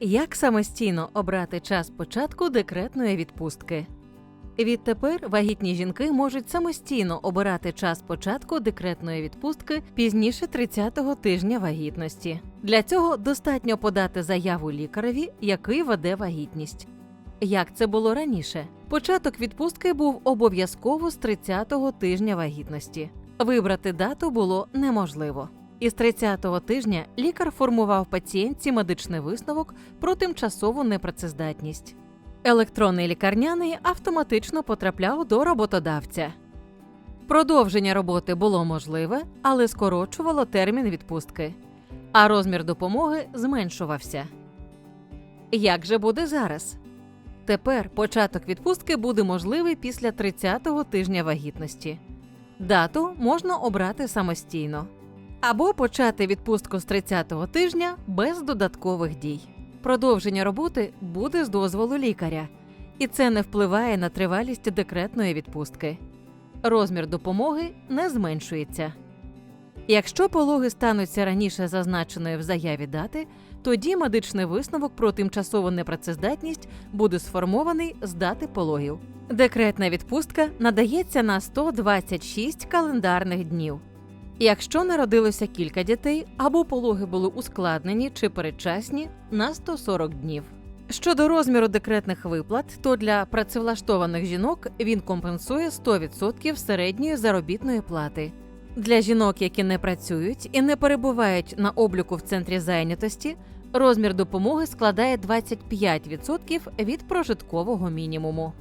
Як самостійно обрати час початку декретної відпустки? Відтепер вагітні жінки можуть самостійно обирати час початку декретної відпустки пізніше 30-го тижня вагітності. Для цього достатньо подати заяву лікареві, який веде вагітність. Як це було раніше? Початок відпустки був обов'язково з 30-го тижня вагітності. Вибрати дату було неможливо. Із 30-го тижня лікар формував пацієнтці медичний висновок про тимчасову непрацездатність. Електронний лікарняний автоматично потрапляв до роботодавця. Продовження роботи було можливе, але скорочувало термін відпустки, а розмір допомоги зменшувався. Як же буде зараз? Тепер початок відпустки буде можливий після 30-го тижня вагітності. Дату можна обрати самостійно або почати відпустку з 30-го тижня без додаткових дій. Продовження роботи буде з дозволу лікаря, і це не впливає на тривалість декретної відпустки. Розмір допомоги не зменшується. Якщо пологи стануться раніше зазначеної в заяві дати, тоді медичний висновок про тимчасову непрацездатність буде сформований з дати пологів. Декретна відпустка надається на 126 календарних днів. Якщо народилося кілька дітей або пологи були ускладнені чи передчасні на 140 днів. Щодо розміру декретних виплат, то для працевлаштованих жінок він компенсує 100% середньої заробітної плати. Для жінок, які не працюють і не перебувають на обліку в центрі зайнятості, розмір допомоги складає 25% від прожиткового мінімуму.